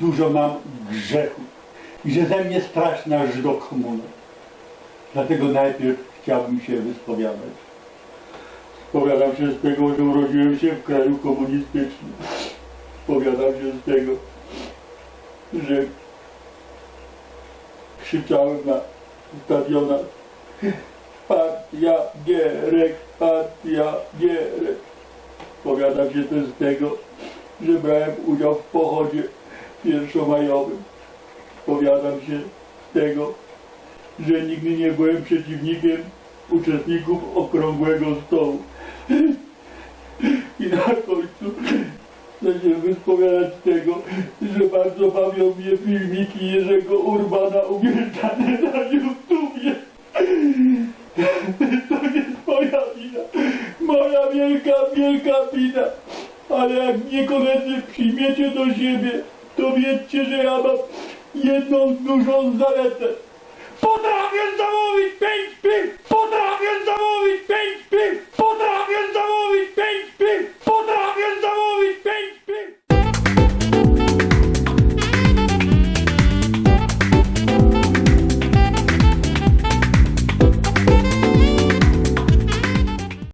dużo mam grzechu i że ze mnie straszna żdokomuna. Dlatego najpierw chciałbym się wyspowiadać. Spowiadam się z tego, że urodziłem się w kraju komunistycznym. Spowiadam się z tego, że krzyczałem na stadionach Partia Gierek, Partia Gierek. Spowiadam się też z tego, że brałem udział w pochodzie pierwszomajowym. Spowiadam się tego, że nigdy nie byłem przeciwnikiem uczestników okrągłego stołu. I na końcu chcę się wyspowiadać tego, że bardzo bawią mnie filmiki Jerzego Urbana umieszczane na YouTubie. To jest moja wina. Moja wielka, wielka wina. Ale jak mnie koledzy przyjmiecie do siebie, to wiedzcie, że ja mam jedną dużą zaletę.